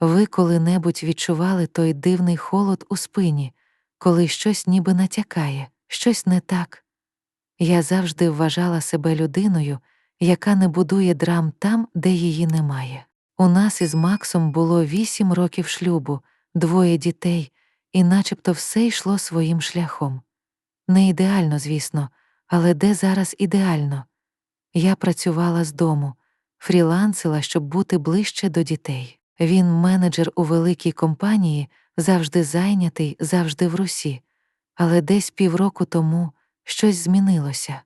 Ви коли-небудь відчували той дивний холод у спині, коли щось ніби натякає, щось не так. Я завжди вважала себе людиною, яка не будує драм там, де її немає. У нас із Максом було вісім років шлюбу, двоє дітей, і начебто все йшло своїм шляхом. Не ідеально, звісно, але де зараз ідеально? Я працювала з дому, фрілансила, щоб бути ближче до дітей. Він менеджер у великій компанії, завжди зайнятий, завжди в русі. Але десь півроку тому щось змінилося.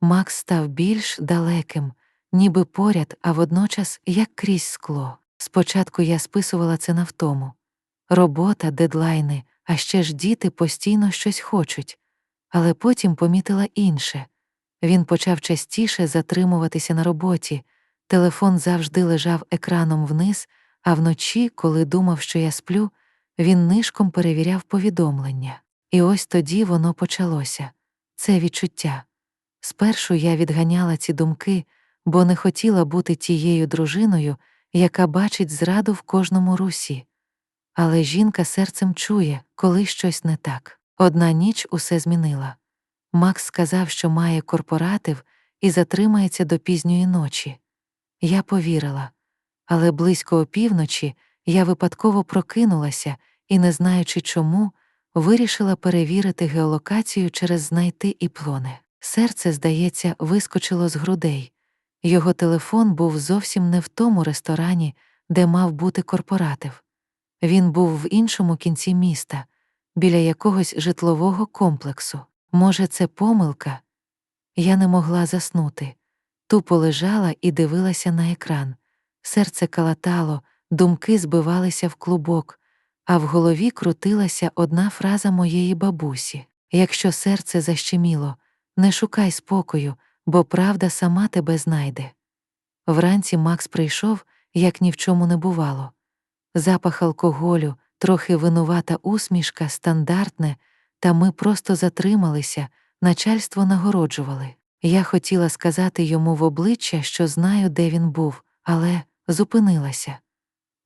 Макс став більш далеким, ніби поряд, а водночас як крізь скло. Спочатку я списувала це на втому. Робота, дедлайни, а ще ж діти постійно щось хочуть. Але потім помітила інше. Він почав частіше затримуватися на роботі, телефон завжди лежав екраном вниз, а вночі, коли думав, що я сплю, він нишком перевіряв повідомлення. І ось тоді воно почалося це відчуття. Спершу я відганяла ці думки, бо не хотіла бути тією дружиною, яка бачить зраду в кожному русі. Але жінка серцем чує, коли щось не так. Одна ніч усе змінила. Макс сказав, що має корпоратив і затримається до пізньої ночі. Я повірила, але близько опівночі я випадково прокинулася і, не знаючи чому, вирішила перевірити геолокацію через знайти і плони. Серце, здається, вискочило з грудей. Його телефон був зовсім не в тому ресторані, де мав бути корпоратив. Він був в іншому кінці міста, біля якогось житлового комплексу. Може, це помилка? Я не могла заснути. Тупо лежала і дивилася на екран. Серце калатало, думки збивалися в клубок, а в голові крутилася одна фраза моєї бабусі якщо серце защеміло, не шукай спокою, бо правда сама тебе знайде. Вранці Макс прийшов, як ні в чому не бувало. Запах алкоголю, трохи винувата усмішка, стандартне, та ми просто затрималися, начальство нагороджували. Я хотіла сказати йому в обличчя, що знаю, де він був, але зупинилася.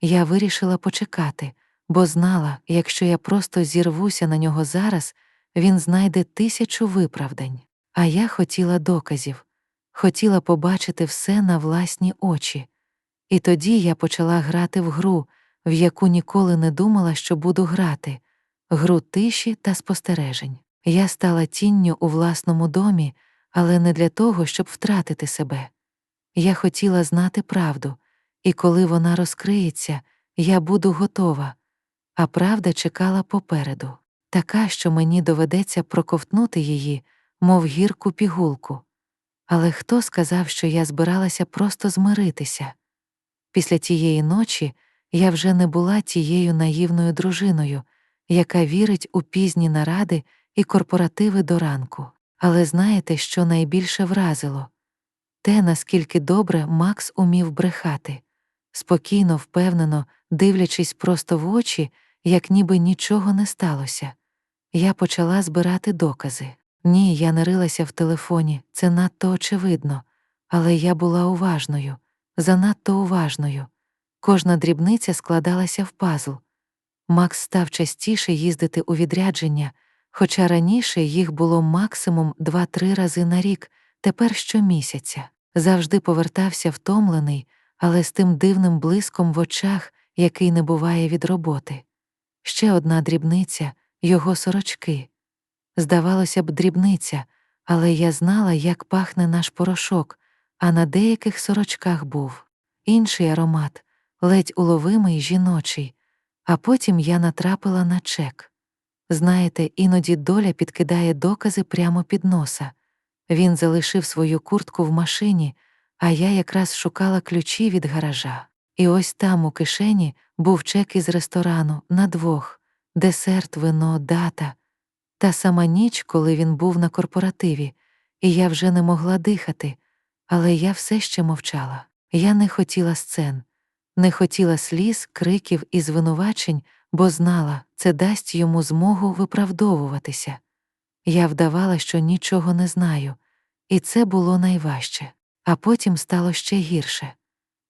Я вирішила почекати, бо знала, якщо я просто зірвуся на нього зараз, він знайде тисячу виправдань. А я хотіла доказів, хотіла побачити все на власні очі. І тоді я почала грати в гру, в яку ніколи не думала, що буду грати, гру тиші та спостережень. Я стала тінню у власному домі, але не для того, щоб втратити себе. Я хотіла знати правду, і коли вона розкриється, я буду готова, а правда чекала попереду, така, що мені доведеться проковтнути її, мов гірку пігулку. Але хто сказав, що я збиралася просто змиритися? Після тієї ночі я вже не була тією наївною дружиною, яка вірить у пізні наради і корпоративи до ранку. Але знаєте, що найбільше вразило? Те, наскільки добре Макс умів брехати, спокійно, впевнено, дивлячись просто в очі, як ніби нічого не сталося. Я почала збирати докази. Ні, я не рилася в телефоні, це надто очевидно, але я була уважною, занадто уважною. Кожна дрібниця складалася в пазл. Макс став частіше їздити у відрядження, хоча раніше їх було максимум 2-3 рази на рік, тепер щомісяця. Завжди повертався втомлений, але з тим дивним блиском в очах, який не буває від роботи. Ще одна дрібниця його сорочки. Здавалося б, дрібниця, але я знала, як пахне наш порошок, а на деяких сорочках був інший аромат, ледь уловимий жіночий, а потім я натрапила на чек. Знаєте, іноді доля підкидає докази прямо під носа. Він залишив свою куртку в машині, а я якраз шукала ключі від гаража. І ось там у кишені був чек із ресторану на двох, десерт, вино, дата. Та сама ніч, коли він був на корпоративі, і я вже не могла дихати, але я все ще мовчала. Я не хотіла сцен, не хотіла сліз, криків і звинувачень, бо знала, це дасть йому змогу виправдовуватися. Я вдавала, що нічого не знаю, і це було найважче, а потім стало ще гірше.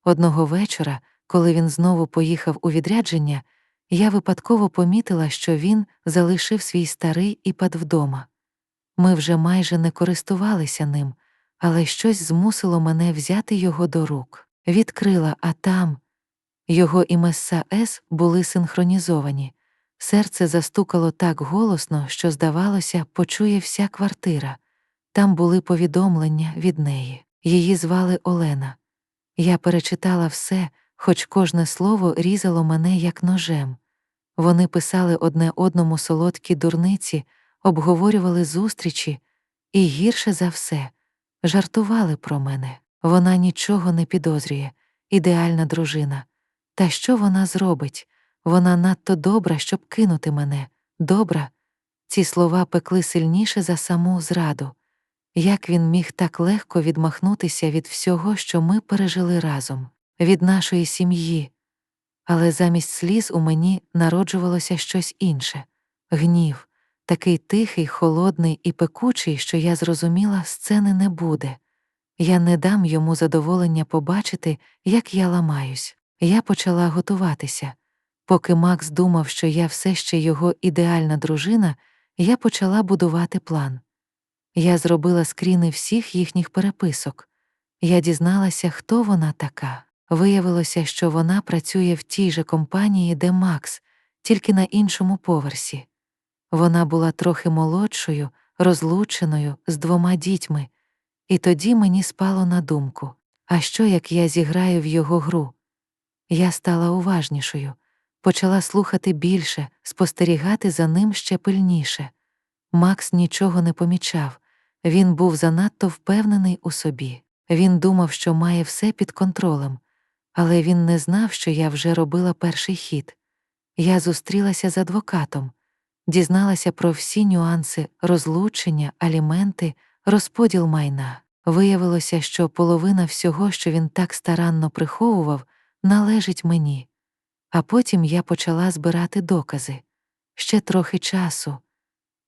Одного вечора, коли він знову поїхав у відрядження, я випадково помітила, що він залишив свій старий іпад вдома. Ми вже майже не користувалися ним, але щось змусило мене взяти його до рук. Відкрила, а там його і меса С були синхронізовані. Серце застукало так голосно, що, здавалося, почує вся квартира. Там були повідомлення від неї. Її звали Олена. Я перечитала все, хоч кожне слово різало мене як ножем. Вони писали одне одному солодкі дурниці, обговорювали зустрічі і, гірше за все, жартували про мене. Вона нічого не підозрює, ідеальна дружина. Та що вона зробить? Вона надто добра, щоб кинути мене. Добра. Ці слова пекли сильніше за саму зраду. Як він міг так легко відмахнутися від всього, що ми пережили разом, від нашої сім'ї. Але замість сліз у мені народжувалося щось інше гнів, такий тихий, холодний і пекучий, що я зрозуміла, сцени не буде. Я не дам йому задоволення побачити, як я ламаюсь. Я почала готуватися. Поки Макс думав, що я все ще його ідеальна дружина, я почала будувати план. Я зробила скріни всіх їхніх переписок. Я дізналася, хто вона така. Виявилося, що вона працює в тій же компанії, де Макс, тільки на іншому поверсі. Вона була трохи молодшою, розлученою, з двома дітьми, і тоді мені спало на думку а що як я зіграю в його гру? Я стала уважнішою, почала слухати більше, спостерігати за ним ще пильніше. Макс нічого не помічав, він був занадто впевнений у собі. Він думав, що має все під контролем, але він не знав, що я вже робила перший хід. Я зустрілася з адвокатом, дізналася про всі нюанси розлучення, аліменти, розподіл майна. Виявилося, що половина всього, що він так старанно приховував, належить мені. А потім я почала збирати докази ще трохи часу,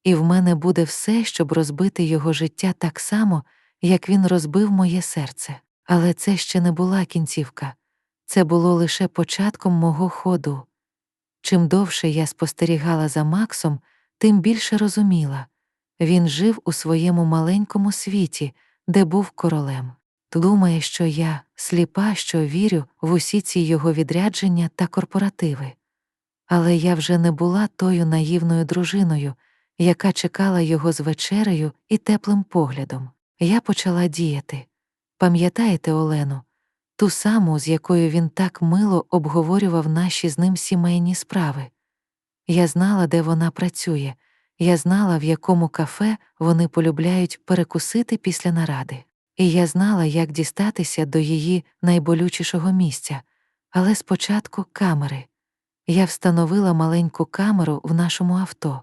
і в мене буде все, щоб розбити його життя так само, як він розбив моє серце. Але це ще не була кінцівка, це було лише початком мого ходу. Чим довше я спостерігала за Максом, тим більше розуміла він жив у своєму маленькому світі, де був королем. Думає, що я сліпа, що вірю в усі ці його відрядження та корпоративи. Але я вже не була тою наївною дружиною, яка чекала його з вечерею і теплим поглядом. Я почала діяти. Пам'ятаєте Олену, ту саму, з якою він так мило обговорював наші з ним сімейні справи. Я знала, де вона працює, я знала, в якому кафе вони полюбляють перекусити після наради. І я знала, як дістатися до її найболючішого місця, але спочатку камери. Я встановила маленьку камеру в нашому авто.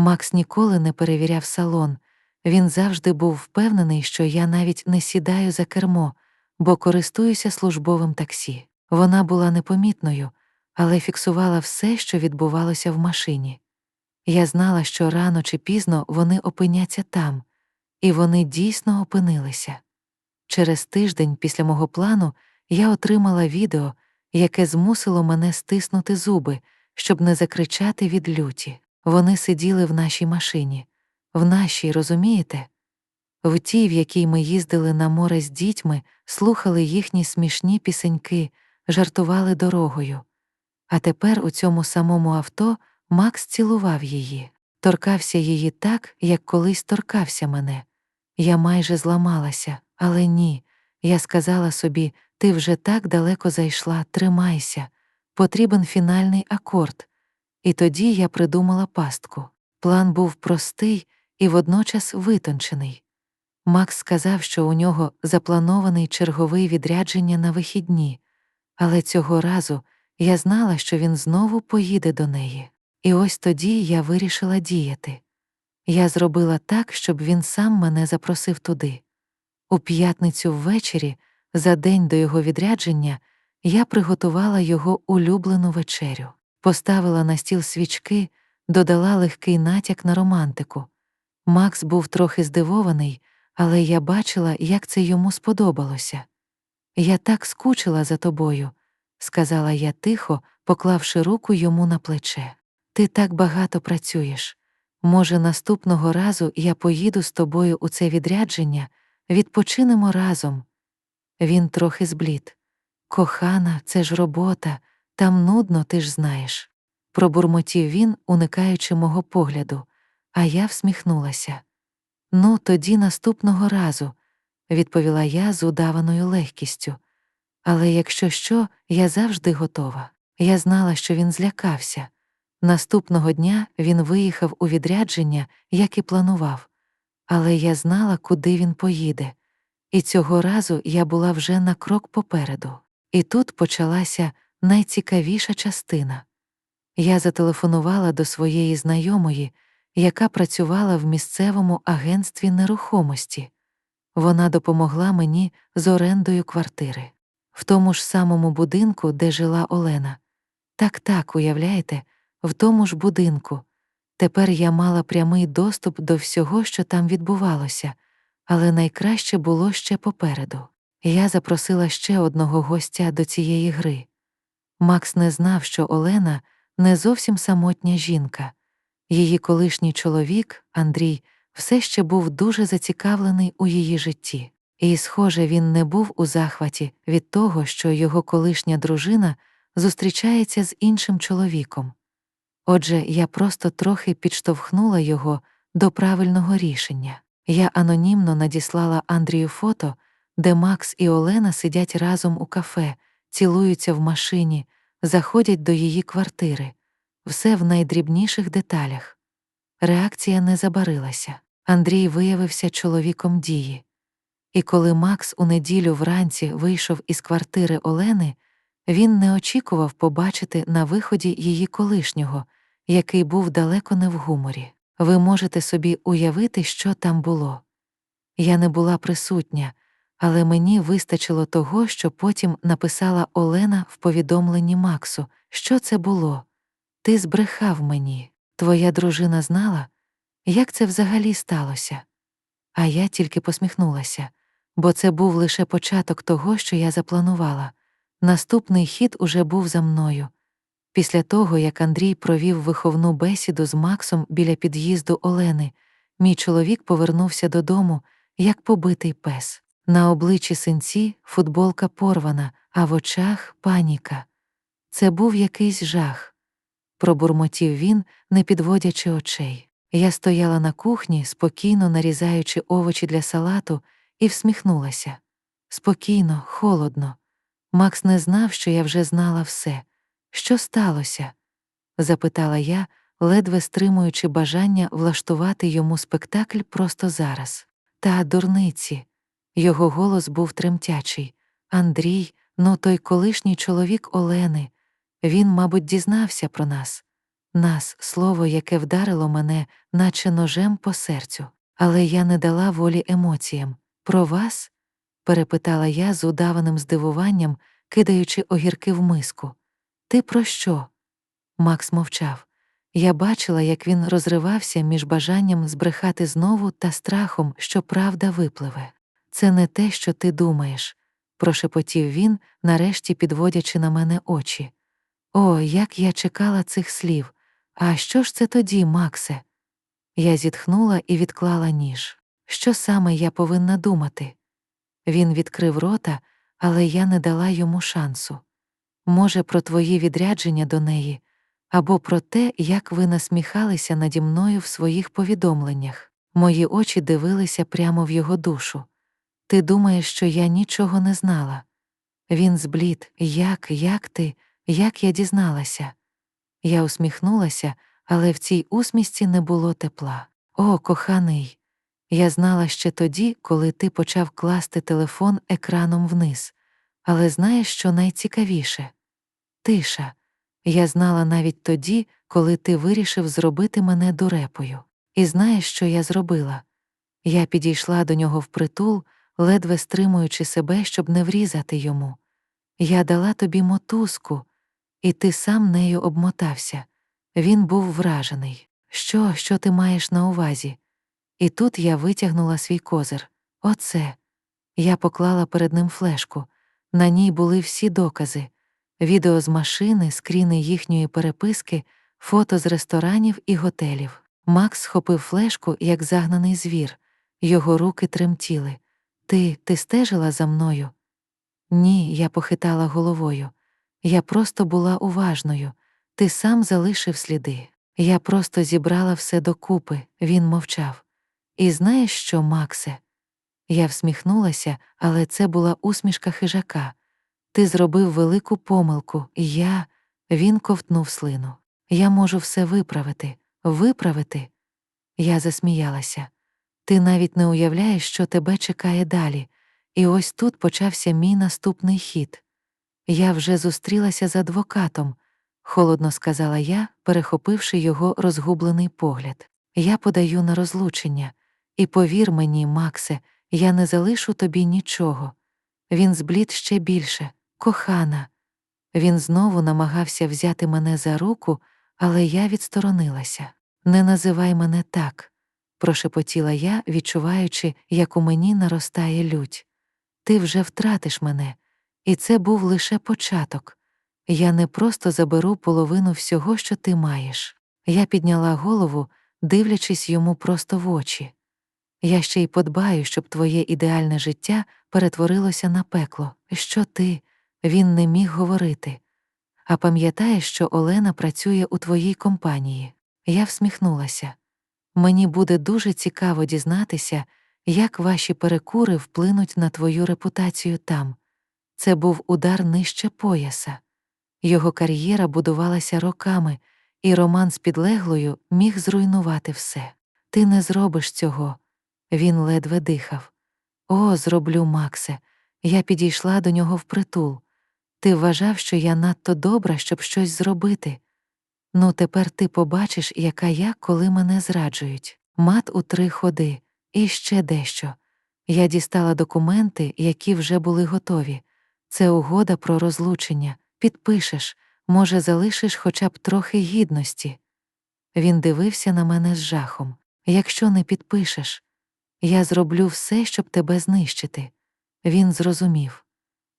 Макс ніколи не перевіряв салон, він завжди був впевнений, що я навіть не сідаю за кермо, бо користуюся службовим таксі. Вона була непомітною, але фіксувала все, що відбувалося в машині. Я знала, що рано чи пізно вони опиняться там, і вони дійсно опинилися. Через тиждень після мого плану я отримала відео, яке змусило мене стиснути зуби, щоб не закричати від люті. Вони сиділи в нашій машині, в нашій, розумієте? В тій, в якій ми їздили на море з дітьми, слухали їхні смішні пісеньки, жартували дорогою. А тепер у цьому самому авто Макс цілував її, торкався її так, як колись торкався мене. Я майже зламалася, але ні. Я сказала собі, ти вже так далеко зайшла, тримайся, потрібен фінальний акорд. І тоді я придумала пастку. План був простий і водночас витончений. Макс сказав, що у нього запланований черговий відрядження на вихідні, але цього разу я знала, що він знову поїде до неї. І ось тоді я вирішила діяти. Я зробила так, щоб він сам мене запросив туди. У п'ятницю ввечері, за день до його відрядження, я приготувала його улюблену вечерю, поставила на стіл свічки, додала легкий натяк на романтику. Макс був трохи здивований, але я бачила, як це йому сподобалося. Я так скучила за тобою, сказала я тихо, поклавши руку йому на плече. Ти так багато працюєш. Може, наступного разу я поїду з тобою у це відрядження, відпочинемо разом. Він трохи зблід. Кохана, це ж робота, там нудно, ти ж знаєш. Пробурмотів він, уникаючи мого погляду, а я всміхнулася. Ну, тоді наступного разу, відповіла я з удаваною легкістю. Але якщо що, я завжди готова. Я знала, що він злякався. Наступного дня він виїхав у відрядження, як і планував, але я знала, куди він поїде. І цього разу я була вже на крок попереду. І тут почалася найцікавіша частина. Я зателефонувала до своєї знайомої, яка працювала в місцевому агентстві нерухомості. Вона допомогла мені з орендою квартири в тому ж самому будинку, де жила Олена. Так, так, уявляєте, в тому ж будинку. Тепер я мала прямий доступ до всього, що там відбувалося, але найкраще було ще попереду. Я запросила ще одного гостя до цієї гри. Макс не знав, що Олена не зовсім самотня жінка. Її колишній чоловік, Андрій, все ще був дуже зацікавлений у її житті. І, схоже, він не був у захваті від того, що його колишня дружина зустрічається з іншим чоловіком. Отже, я просто трохи підштовхнула його до правильного рішення. Я анонімно надіслала Андрію фото, де Макс і Олена сидять разом у кафе, цілуються в машині, заходять до її квартири, все в найдрібніших деталях. Реакція не забарилася. Андрій виявився чоловіком дії. І коли Макс у неділю вранці вийшов із квартири Олени, він не очікував побачити на виході її колишнього, який був далеко не в гуморі. Ви можете собі уявити, що там було. Я не була присутня, але мені вистачило того, що потім написала Олена в повідомленні Максу, що це було. Ти збрехав мені, твоя дружина знала, як це взагалі сталося. А я тільки посміхнулася, бо це був лише початок того, що я запланувала. Наступний хід уже був за мною. Після того, як Андрій провів виховну бесіду з Максом біля під'їзду Олени, мій чоловік повернувся додому, як побитий пес. На обличчі синці футболка порвана, а в очах паніка. Це був якийсь жах. Пробурмотів він, не підводячи очей. Я стояла на кухні, спокійно нарізаючи овочі для салату, і всміхнулася. Спокійно, холодно. Макс не знав, що я вже знала все. Що сталося? запитала я, ледве стримуючи бажання влаштувати йому спектакль просто зараз. Та дурниці. Його голос був тремтячий. Андрій, ну той колишній чоловік Олени. Він, мабуть, дізнався про нас. Нас, слово, яке вдарило мене, наче ножем по серцю. Але я не дала волі емоціям. Про вас? перепитала я з удаваним здивуванням, кидаючи огірки в миску. Ти про що? Макс мовчав. Я бачила, як він розривався між бажанням збрехати знову та страхом, що правда випливе. Це не те, що ти думаєш, прошепотів він, нарешті підводячи на мене очі. О, як я чекала цих слів. А що ж це тоді, Максе? Я зітхнула і відклала ніж. Що саме я повинна думати? Він відкрив рота, але я не дала йому шансу. Може, про твої відрядження до неї, або про те, як ви насміхалися наді мною в своїх повідомленнях. Мої очі дивилися прямо в його душу. Ти думаєш, що я нічого не знала. Він зблід, як, як ти, як я дізналася. Я усміхнулася, але в цій усмішці не було тепла. О, коханий. Я знала ще тоді, коли ти почав класти телефон екраном вниз. Але знаєш, що найцікавіше? Тиша. Я знала навіть тоді, коли ти вирішив зробити мене дурепою. І знаєш, що я зробила? Я підійшла до нього впритул, ледве стримуючи себе, щоб не врізати йому. Я дала тобі мотузку, і ти сам нею обмотався. Він був вражений. Що, що ти маєш на увазі? І тут я витягнула свій козир. Оце. Я поклала перед ним флешку. На ній були всі докази. відео з машини, скріни їхньої переписки, фото з ресторанів і готелів. Макс схопив флешку, як загнаний звір. Його руки тремтіли. Ти, ти стежила за мною? Ні, я похитала головою. Я просто була уважною. Ти сам залишив сліди. Я просто зібрала все докупи, він мовчав. І знаєш що, Максе? Я всміхнулася, але це була усмішка хижака. Ти зробив велику помилку, і я. Він ковтнув слину. Я можу все виправити, виправити. Я засміялася. Ти навіть не уявляєш, що тебе чекає далі. І ось тут почався мій наступний хід. Я вже зустрілася з адвокатом, холодно сказала я, перехопивши його розгублений погляд. Я подаю на розлучення. І повір мені, Максе, я не залишу тобі нічого. Він зблід ще більше, кохана. Він знову намагався взяти мене за руку, але я відсторонилася. Не називай мене так, прошепотіла я, відчуваючи, як у мені наростає лють. Ти вже втратиш мене, і це був лише початок. Я не просто заберу половину всього, що ти маєш. Я підняла голову, дивлячись йому просто в очі. Я ще й подбаю, щоб твоє ідеальне життя перетворилося на пекло. Що ти? Він не міг говорити. А пам'ятаєш, що Олена працює у твоїй компанії. Я всміхнулася. Мені буде дуже цікаво дізнатися, як ваші перекури вплинуть на твою репутацію там. Це був удар нижче пояса. Його кар'єра будувалася роками, і роман з підлеглою міг зруйнувати все. Ти не зробиш цього. Він ледве дихав. О, зроблю, Максе. Я підійшла до нього впритул. Ти вважав, що я надто добра, щоб щось зробити. Ну, тепер ти побачиш, яка я, коли мене зраджують. Мат у три ходи, і ще дещо. Я дістала документи, які вже були готові. Це угода про розлучення. Підпишеш, може, залишиш хоча б трохи гідності. Він дивився на мене з жахом. Якщо не підпишеш, я зроблю все, щоб тебе знищити. Він зрозумів.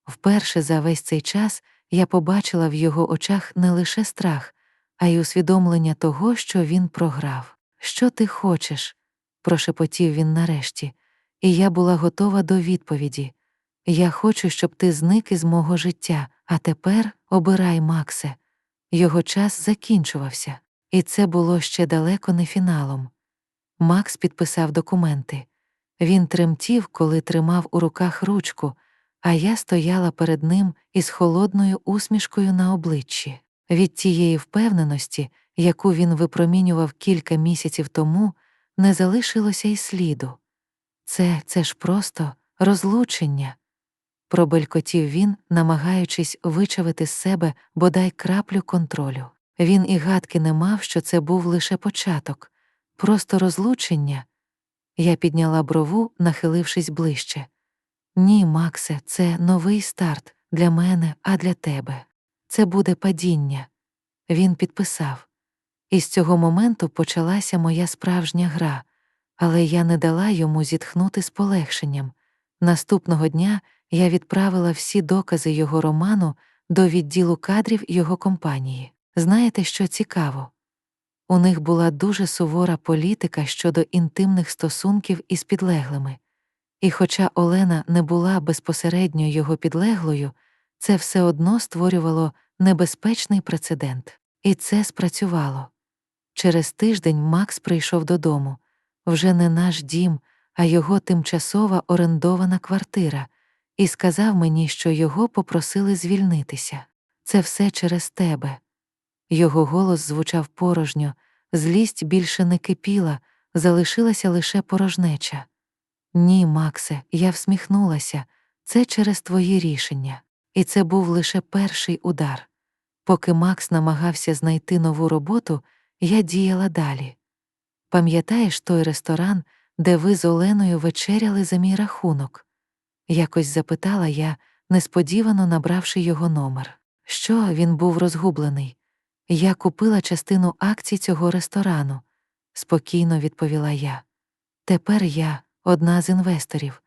Вперше за весь цей час я побачила в його очах не лише страх, а й усвідомлення того, що він програв. Що ти хочеш? прошепотів він нарешті, і я була готова до відповіді. Я хочу, щоб ти зник із мого життя, а тепер обирай, Максе. Його час закінчувався, і це було ще далеко не фіналом. Макс підписав документи. Він тремтів, коли тримав у руках ручку, а я стояла перед ним із холодною усмішкою на обличчі. Від тієї впевненості, яку він випромінював кілька місяців тому, не залишилося й сліду. Це, це ж просто розлучення. Пробелькотів він, намагаючись вичавити з себе бодай краплю контролю. Він і гадки не мав, що це був лише початок, просто розлучення. Я підняла брову, нахилившись ближче. Ні, Максе, це новий старт для мене, а для тебе. Це буде падіння. Він підписав. І з цього моменту почалася моя справжня гра, але я не дала йому зітхнути з полегшенням. Наступного дня я відправила всі докази його роману до відділу кадрів його компанії. Знаєте, що цікаво? У них була дуже сувора політика щодо інтимних стосунків із підлеглими. І хоча Олена не була безпосередньо його підлеглою, це все одно створювало небезпечний прецедент. І це спрацювало. Через тиждень Макс прийшов додому вже не наш дім, а його тимчасова орендована квартира, і сказав мені, що його попросили звільнитися. Це все через тебе. Його голос звучав порожньо, злість більше не кипіла, залишилася лише порожнеча. Ні, Максе, я всміхнулася, це через твої рішення. І це був лише перший удар. Поки Макс намагався знайти нову роботу, я діяла далі. Пам'ятаєш той ресторан, де ви з Оленою вечеряли за мій рахунок? Якось запитала я, несподівано набравши його номер. Що він був розгублений? Я купила частину акцій цього ресторану, спокійно відповіла я. Тепер я одна з інвесторів,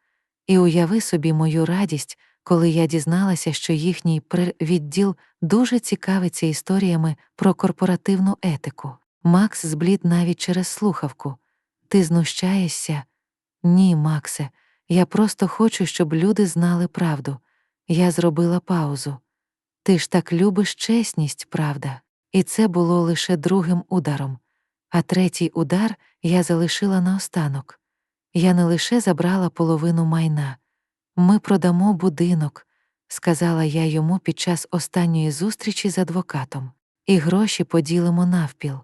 і уяви собі мою радість, коли я дізналася, що їхній првідділ дуже цікавиться історіями про корпоративну етику. Макс зблід навіть через слухавку. Ти знущаєшся? Ні, Максе, я просто хочу, щоб люди знали правду. Я зробила паузу. Ти ж так любиш чесність, правда? І це було лише другим ударом. А третій удар я залишила наостанок. Я не лише забрала половину майна. Ми продамо будинок, сказала я йому під час останньої зустрічі з адвокатом, і гроші поділимо навпіл.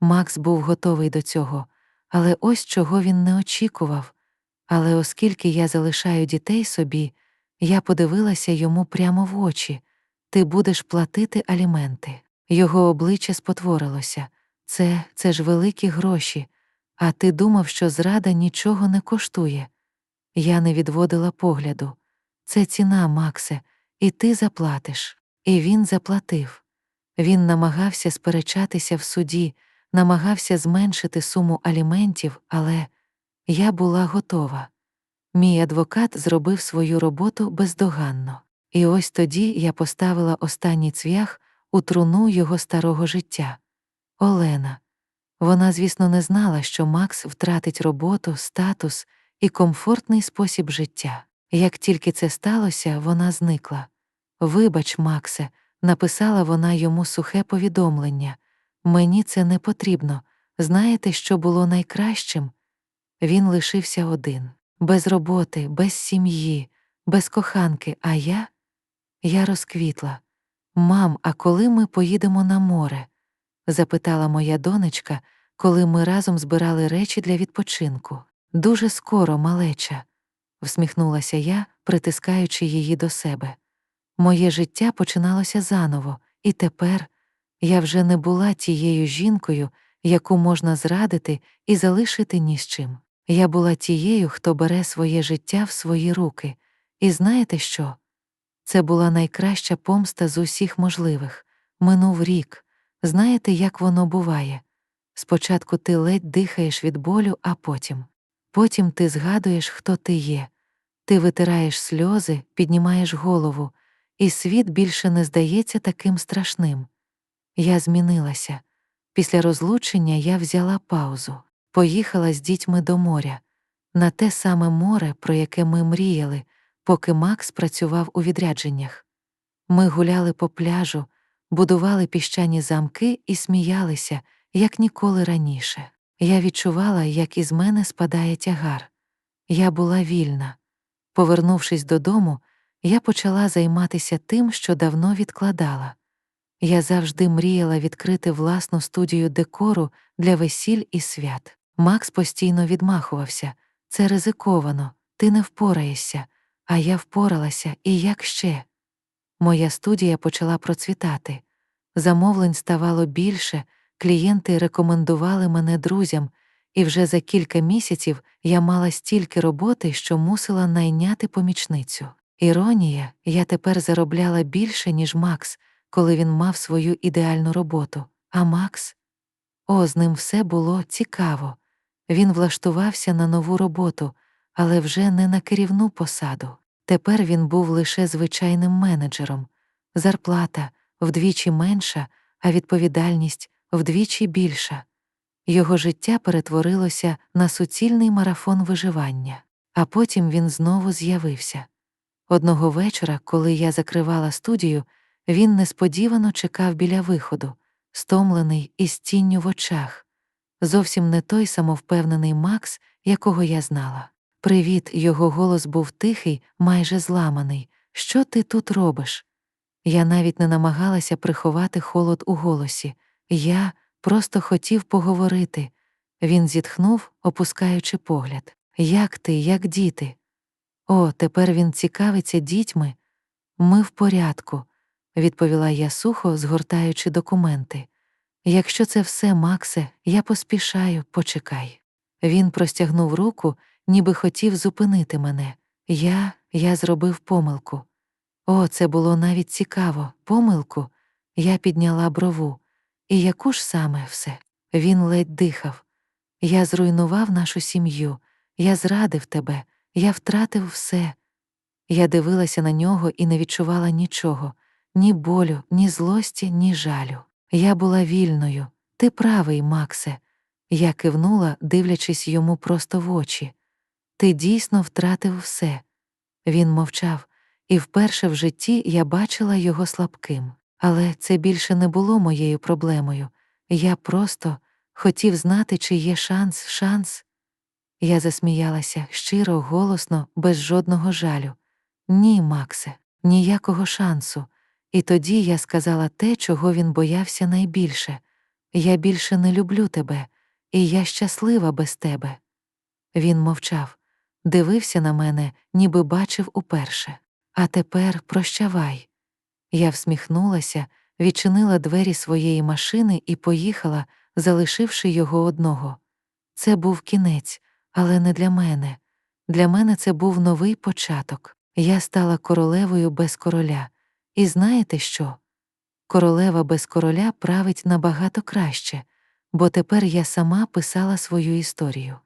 Макс був готовий до цього, але ось чого він не очікував. Але оскільки я залишаю дітей собі, я подивилася йому прямо в очі ти будеш платити аліменти. Його обличчя спотворилося. Це, це ж великі гроші, а ти думав, що зрада нічого не коштує. Я не відводила погляду. Це ціна, Максе, і ти заплатиш. І він заплатив. Він намагався сперечатися в суді, намагався зменшити суму аліментів, але я була готова. Мій адвокат зробив свою роботу бездоганно. І ось тоді я поставила останній цвях у труну його старого життя. Олена. Вона, звісно, не знала, що Макс втратить роботу, статус і комфортний спосіб життя. Як тільки це сталося, вона зникла. Вибач, Максе, написала вона йому сухе повідомлення. Мені це не потрібно. Знаєте, що було найкращим? Він лишився один, без роботи, без сім'ї, без коханки, а я? Я розквітла. Мам, а коли ми поїдемо на море? запитала моя донечка, коли ми разом збирали речі для відпочинку. Дуже скоро, малеча, всміхнулася я, притискаючи її до себе. Моє життя починалося заново, і тепер я вже не була тією жінкою, яку можна зрадити і залишити ні з чим. Я була тією, хто бере своє життя в свої руки. І знаєте що? Це була найкраща помста з усіх можливих. Минув рік. Знаєте, як воно буває? Спочатку ти ледь дихаєш від болю, а потім. Потім ти згадуєш, хто ти є. Ти витираєш сльози, піднімаєш голову, і світ більше не здається таким страшним. Я змінилася. Після розлучення я взяла паузу, поїхала з дітьми до моря, на те саме море, про яке ми мріяли, поки Макс працював у відрядженнях. Ми гуляли по пляжу, будували піщані замки і сміялися, як ніколи раніше. Я відчувала, як із мене спадає тягар. Я була вільна. Повернувшись додому, я почала займатися тим, що давно відкладала. Я завжди мріяла відкрити власну студію декору для весіль і свят. Макс постійно відмахувався це ризиковано, ти не впораєшся, а я впоралася, і як ще. Моя студія почала процвітати. Замовлень ставало більше, клієнти рекомендували мене друзям, і вже за кілька місяців я мала стільки роботи, що мусила найняти помічницю. Іронія, я тепер заробляла більше, ніж Макс, коли він мав свою ідеальну роботу. А Макс? О, з ним все було цікаво. Він влаштувався на нову роботу, але вже не на керівну посаду. Тепер він був лише звичайним менеджером, зарплата вдвічі менша, а відповідальність вдвічі більша. Його життя перетворилося на суцільний марафон виживання, а потім він знову з'явився. Одного вечора, коли я закривала студію, він несподівано чекав біля виходу, стомлений і з тінню в очах. Зовсім не той самовпевнений Макс, якого я знала. Привіт, його голос був тихий, майже зламаний. Що ти тут робиш? Я навіть не намагалася приховати холод у голосі. Я просто хотів поговорити. Він зітхнув, опускаючи погляд. Як ти, як діти? О, тепер він цікавиться дітьми. Ми в порядку, відповіла я сухо, згортаючи документи. Якщо це все, Максе, я поспішаю, почекай. Він простягнув руку, ніби хотів зупинити мене. Я, я зробив помилку. О, це було навіть цікаво, помилку. Я підняла брову. І яку ж саме все? Він ледь дихав. Я зруйнував нашу сім'ю, я зрадив тебе, я втратив все. Я дивилася на нього і не відчувала нічого ні болю, ні злості, ні жалю. Я була вільною. Ти правий, Максе. Я кивнула, дивлячись йому просто в очі. Ти дійсно втратив все. Він мовчав, і вперше в житті я бачила його слабким. Але це більше не було моєю проблемою. Я просто хотів знати, чи є шанс, шанс. Я засміялася щиро, голосно, без жодного жалю. Ні, Максе, ніякого шансу. І тоді я сказала те, чого він боявся найбільше я більше не люблю тебе, і я щаслива без тебе. Він мовчав, дивився на мене, ніби бачив уперше. А тепер прощавай. Я всміхнулася, відчинила двері своєї машини і поїхала, залишивши його одного. Це був кінець, але не для мене. Для мене це був новий початок. Я стала королевою без короля. І знаєте що? Королева без короля править набагато краще, бо тепер я сама писала свою історію.